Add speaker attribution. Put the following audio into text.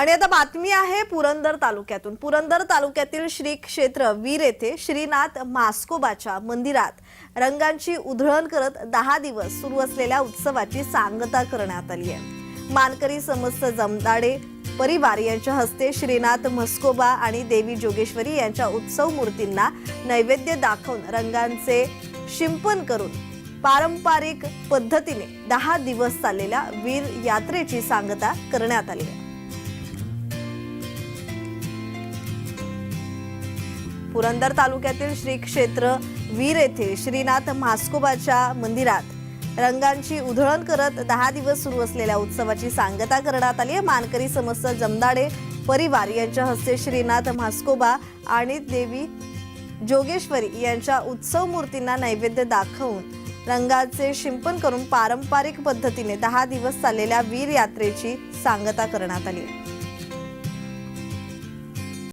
Speaker 1: आणि आता बातमी आहे पुरंदर तालुक्यातून. पुरंदर तालुक्यातील श्री क्षेत्र वीर येथे श्रीनाथ मास्कोबाच्या मंदिरात रंगांची उधळण करत दहा दिवस सुरू असलेल्या उत्सवाची सांगता करण्यात आली आहे. मानकरी समस्त जमदाडे परिवार यांच्या हस्ते श्रीनाथ म्हस्कोबा आणि देवी जोगेश्वरी यांच्या उत्सव मूर्तींना नैवेद्य दाखवून रंगांचे शिंपण करून पारंपरिक पद्धतीने दहा दिवस चाललेल्या वीर यात्रेची सांगता करण्यात आली आहे. पुरंदर तालुक्यातील श्री क्षेत्र वीर येथे श्रीनाथ म्हास्कोबाच्या मंदिरात रंगांची उधळण करत दहा दिवस सुरू असलेल्या उत्सवाची सांगता करण्यात आली आहे. मानकरी समस्त जमदाडे परिवार यांच्या हस्ते श्रीनाथ म्हास्कोबा आणि देवी जोगेश्वरी यांच्या उत्सव मूर्तींना नैवेद्य दाखवून रंगाचे शिंपण करून पारंपरिक पद्धतीने दहा दिवस चाललेल्या वीर यात्रेची सांगता करण्यात आली आहे.